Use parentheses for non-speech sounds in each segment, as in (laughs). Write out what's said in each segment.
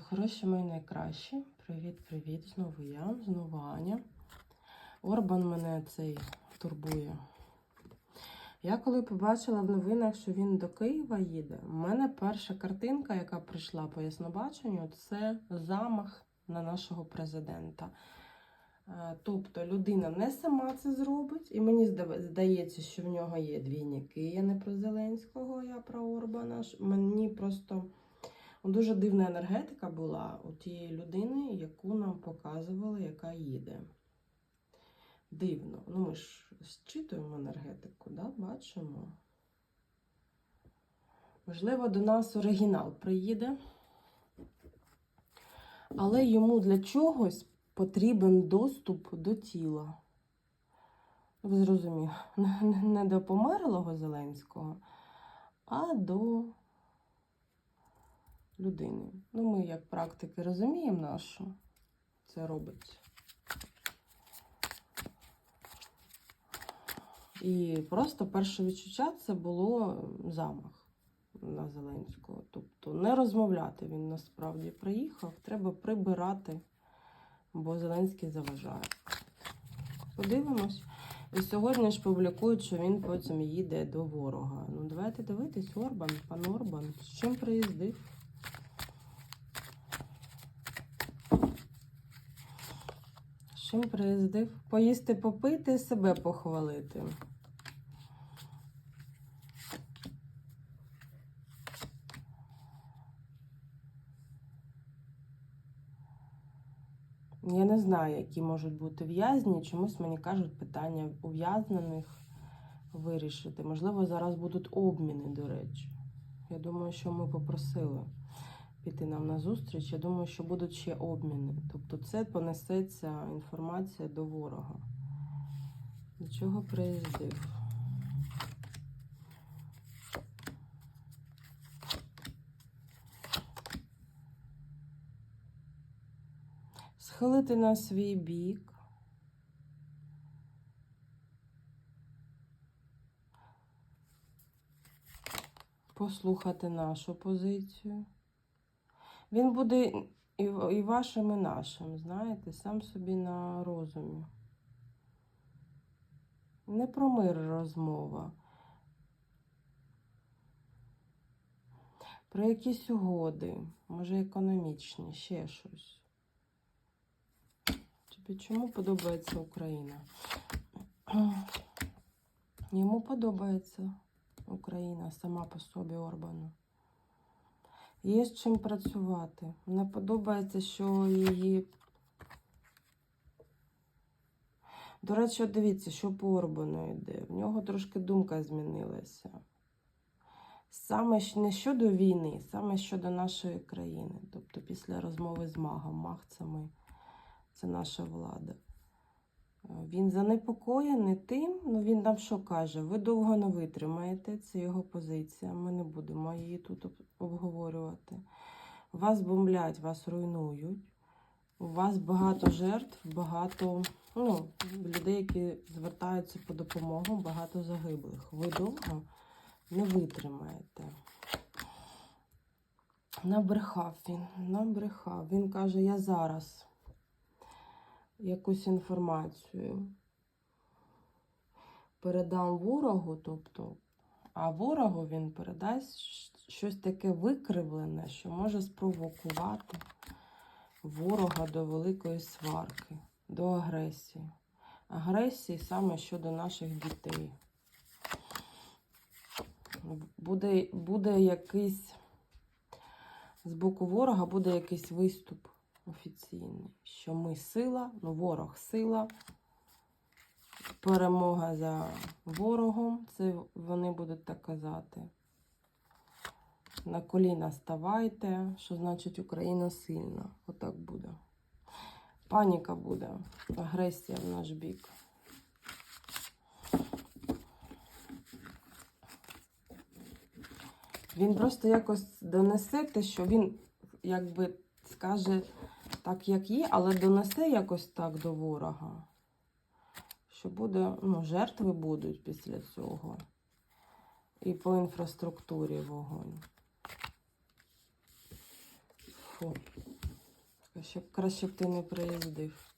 Хороші мої найкращі. Привіт-привіт. Знову я, знову Аня. Орбан мене цей турбує. Я коли побачила в новинах, що він до Києва їде, у мене перша картинка, яка прийшла по яснобаченню, це замах на нашого президента. Е, Тобто людина не сама це зробить, і мені здається, що в нього є двійники. Я не про Зеленського, я про Орбана. Мені просто дуже дивна енергетика була у тієї людини, яку нам показували, яка їде. Дивно. Ну, ми ж зчитуємо енергетику, да? бачимо. Можливо, до нас оригінал приїде. Але йому для чогось потрібен доступ до тіла. Ви зрозуміли, (laughs) не до померлого Зеленського, а до людини. Ну, ми, як практики, розуміємо, на це робить. І просто перше відчуття це було замах на Зеленського. Тобто не розмовляти він насправді приїхав, треба прибирати, бо Зеленський заважає. Подивимось. І сьогодні ж публікують, що він потім їде до ворога. Ну, давайте дивитись, Орбан, пан Орбан, з чим приїздив. Чим приїздив? Поїсти, попити, себе похвалити. Я не знаю, які можуть бути в'язні. Чомусь мені кажуть питання ув'язнених вирішити. Можливо, зараз будуть обміни, до речі. Я думаю, що ми попросили піти нам на зустріч. Я думаю, що будуть ще обміни. Тобто це понесеться інформація до ворога. До чого приїздив? Схилити на свій бік. Послухати нашу позицію. Він буде і, і вашим, і нашим, знаєте, сам собі на розумі. Не про мир розмова. Про якісь угоди, може економічні, ще щось. Тобі чому подобається Україна? Йому подобається Україна сама по собі Орбану. Є з чим працювати. Не подобається, що її. До речі, дивіться, що по Орбану йде. В нього трошки думка змінилася. Саме не щодо війни, саме щодо нашої країни. Тобто після розмови з магом. Маг це ми, це наша влада. Він занепокоєний тим, ну він нам що каже? Ви довго не витримаєте, це його позиція. Ми не будемо її тут обговорювати. Вас бомблять, вас руйнують. У вас багато жертв, багато ну, людей, які звертаються по допомогу, багато загиблих. Ви довго не витримаєте. Набрехав він, набрехав. Він каже, я зараз якусь інформацію передам ворогу, тобто, а ворогу він передасть щось таке викривлене, що може спровокувати ворога до великої сварки, до агресії. Агресії саме щодо наших дітей. Буде, буде якийсь з боку ворога буде якийсь виступ офіційний, що ми сила, ну ворог сила, перемога за ворогом, це вони будуть так казати. На коліна ставайте, що значить Україна сильна. Отак буде. Паніка буде, агресія в наш бік. Він просто якось донесе те, що він якби скаже так, як є, але донесе якось так до ворога. Що буде, ну, жертви будуть після цього. І по інфраструктурі вогонь. Фу. Щоб краще б ти не приїздив.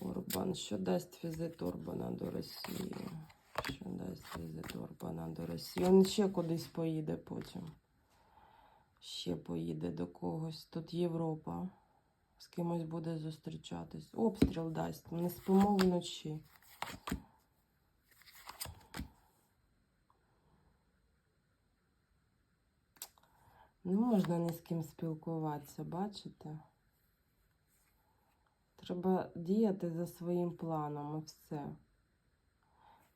Орбан. Що дасть візит Орбана до Росії? Що дасть візит Орбана до Росії? Він ще кудись поїде потім. Ще поїде до когось. Тут Європа. З кимось буде зустрічатись. Обстріл дасть. Не спимо вночі. Не можна ні з ким спілкуватися, бачите? Треба діяти за своїм планом і все.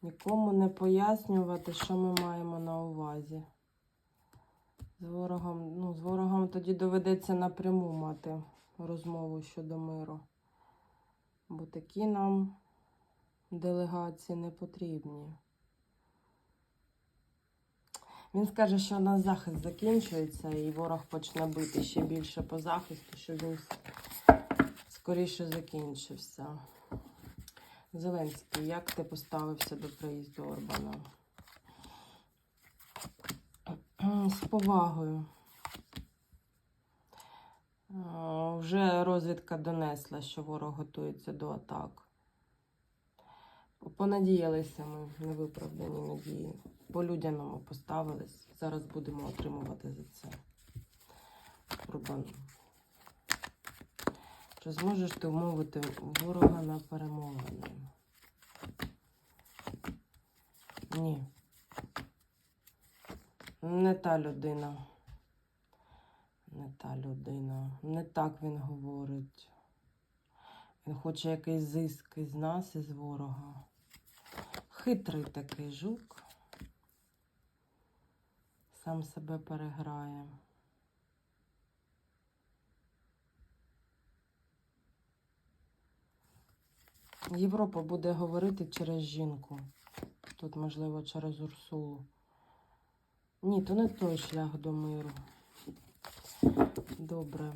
Нікому не пояснювати, що ми маємо на увазі. З ворогом, ну, з ворогом тоді доведеться напряму мати розмову щодо миру. Бо такі нам делегації не потрібні. Він скаже, що у нас захист закінчується, і ворог почне бити ще більше по захисту, щоб він скоріше закінчився. Зеленський, як ти поставився до приїзду Орбана? З повагою. Е, Вже розвідка донесла, що ворог готується до атак. Понадіялися ми невиправдані надії. По-людяному поставились. Зараз будемо отримувати за це. Урбан. Чи зможеш ти вмовити ворога на перемовини? Ні. Не та людина. Не та людина. Не так він говорить. Він хоче якийсь зиск із нас, із ворога. Хитрий такий жук. Сам себе переграє. Європа буде говорити через жінку. Тут, можливо, через Урсулу. Ні, то не той шлях до миру. Добре.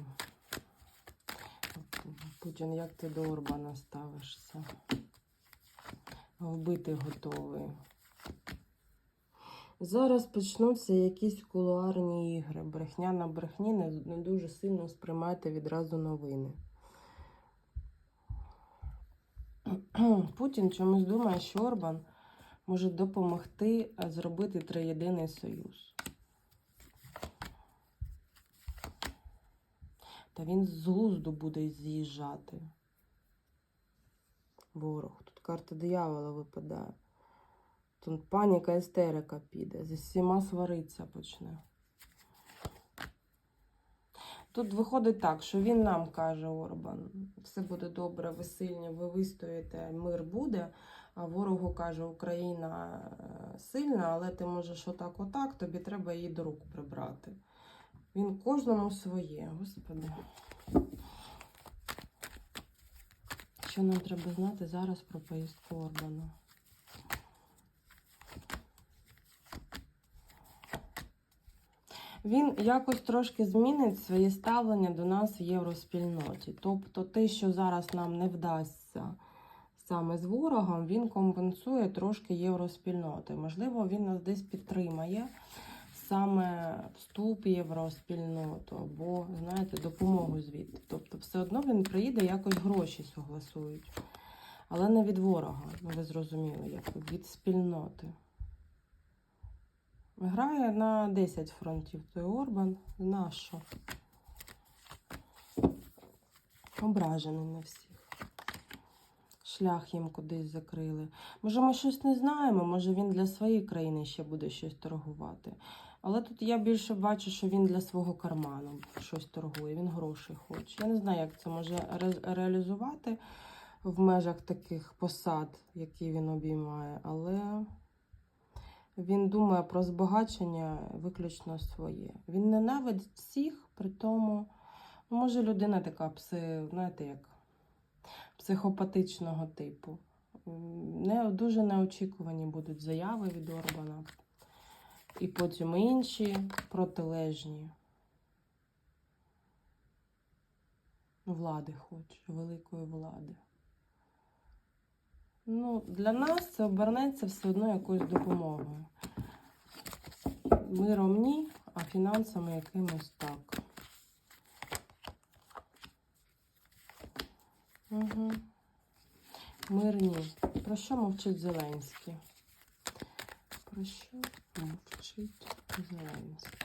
Путін, як ти до Орбана ставишся? Вбити готовий. Зараз почнуться якісь кулуарні ігри. Брехня на брехні не, дуже сильно сприймайте відразу новини. Путін чомусь думає, що Орбан може допомогти е, зробити триєдиний союз. Та він з глузду буде з'їжджати. Ворог. Тут карта диявола випадає. Тут паніка, істерика піде. Зі всіма свариться почне. Тут виходить так, що він нам каже, Орбан, все буде добре, ви сильні, ви вистоїте, мир буде. А ворогу каже, Україна е, сильна, але ти можеш отак, отак, тобі треба її до рук прибрати. Він кожному своє, господи. Що нам треба знати зараз про поїздку Орбана? Він якось трошки змінить своє ставлення до нас в євроспільноті. Тобто те, що зараз нам не вдасться саме з ворогом, він компенсує трошки євроспільноти. Можливо, він нас десь підтримає саме вступ євроспільноту, або, знаєте, допомогу звідти. Тобто, все одно він приїде, якось гроші согласують. Але не від ворога, ну ви зрозуміли, як від спільноти. Грає на 10 фронтів той Орбан. Нащо? Ображений на всіх. Шлях їм кудись закрили. Може, ми щось не знаємо, може він для своєї країни ще буде щось торгувати. Але тут я більше бачу, що він для свого карману щось торгує, він грошей хоче. Я не знаю, як це може ре- реалізувати в межах таких посад, які він обіймає, але він думає про збагачення виключно своє. Він ненавидить всіх, при тому, ну, може, людина така пси, знаєте, як психопатичного типу. Не, дуже неочікувані будуть заяви від Орбана. І потім інші протилежні. Влади хоче, великої влади. Ну, для нас це обернеться все одно якоюсь допомогою. Миром ні, а фінансами якимось так. Угу. Мирні. Про що мовчить Зеленський? Про що мовчить Зеленський?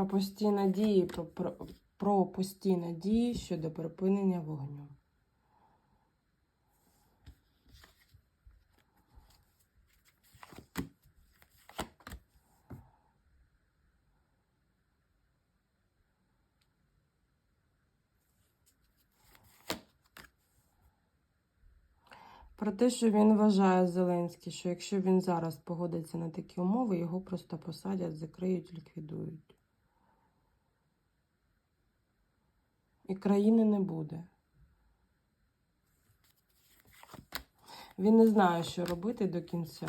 Про постійні дії, про, про, про постійні дії щодо припинення вогню. Про те, що він вважає Зеленський, що якщо він зараз погодиться на такі умови, його просто посадять, закриють, ліквідують. І країни не буде. Він не знає, що робити до кінця,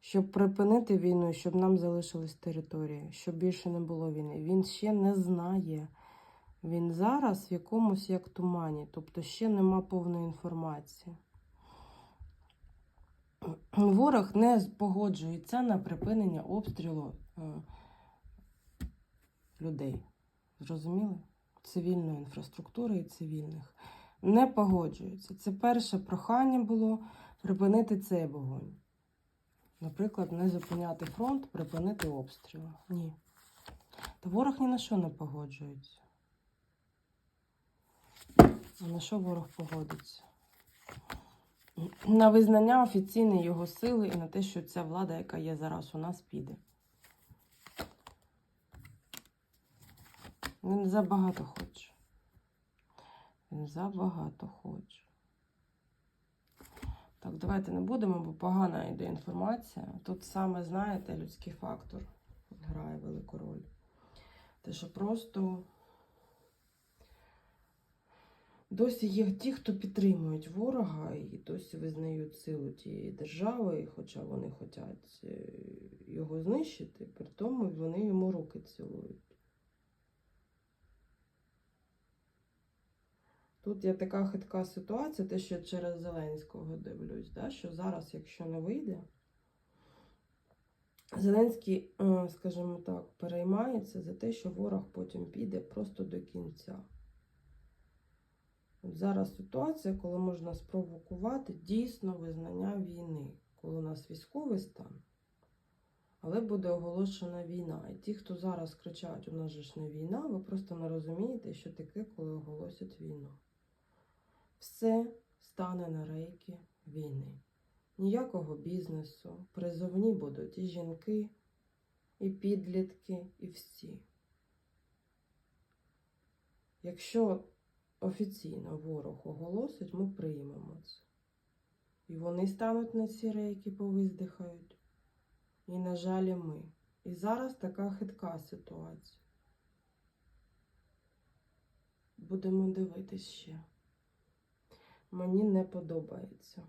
щоб припинити війну, щоб нам залишились території, щоб більше не було війни. Він ще не знає. Він зараз в якомусь як тумані, тобто ще нема повної інформації. Ворог не погоджується на припинення обстрілу е, людей. Зрозуміли? Цивільної інфраструктури і цивільних. Не погоджується. Це перше прохання було припинити цей вогонь. Наприклад, не зупиняти фронт, припинити обстріли. Ні. Та ворог ні на що не погоджується. А на що ворог погодиться? На визнання офіційної його сили і на те, що ця влада, яка є зараз у нас, піде. Він забагато хоче. Він забагато хоче. Так, давайте не будемо, бо погана йде інформація. Тут саме, знаєте, людський фактор грає велику роль. Те, що просто досі є ті, хто підтримують ворога і досі визнають силу тієї держави, хоча вони хочуть е, його знищити, при тому вони йому руки цілують. Тут є така хитка ситуація, те, що через Зеленського дивлюсь, да, що зараз, якщо не вийде, Зеленський, е, скажімо так, переймається за те, що ворог потім піде просто до кінця. От зараз ситуація, коли можна спровокувати дійсно визнання війни, коли у нас військовий стан, але буде оголошена війна. І ті, хто зараз кричать, у нас же ж не війна, ви просто не розумієте, що таке, коли оголосять війну. Все стане на рейки війни. Ніякого бізнесу, призовні будуть і жінки, і підлітки, і всі. Якщо офіційно ворог оголосить, ми приймемо це. І вони стануть на ці рейки, повиздихають. І, на жаль, і ми. І зараз така хитка ситуація. Будемо дивитись ще. Мені не подобається.